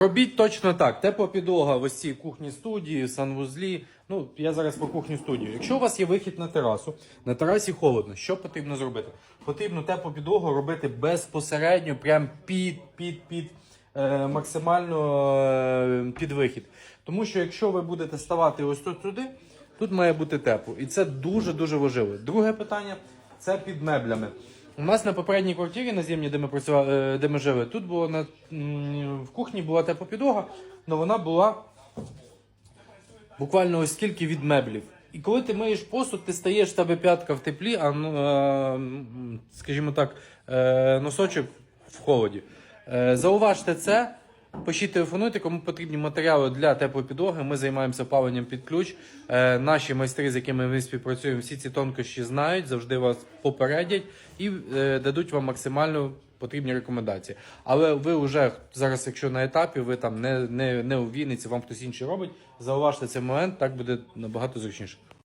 Робіть точно так. Теплопідлога в ось цій кухні студії, санвузлі. Ну, я зараз по кухню студію. Якщо у вас є вихід на терасу, на терасі холодно, що потрібно зробити? Потрібно теплопідлогу робити безпосередньо, прям під, під, під е, максимально е, під вихід. Тому що якщо ви будете ставати ось тут туди, тут має бути тепло. І це дуже-дуже важливо. Друге питання це під меблями. У нас на попередній квартирі на землі, де ми працювали, е, де ми жили, тут було на в кухні була теплопідлога, але вона була буквально ось скільки від меблів. І коли ти миєш посуд, ти стаєш в тебе п'ятка в теплі, а ну, скажімо так, е, носочок в холоді. Е, Зауважте це. Пишіть телефонуйте, кому потрібні матеріали для теплої підлоги. Ми займаємося паленням під ключ. Е, наші майстри, з якими ми співпрацюємо, всі ці тонкощі знають, завжди вас попередять і е, дадуть вам максимально потрібні рекомендації. Але ви вже зараз, якщо на етапі, ви там не, не, не у Вінниці, вам хтось інший робить, зауважте цей момент, так буде набагато зручніше.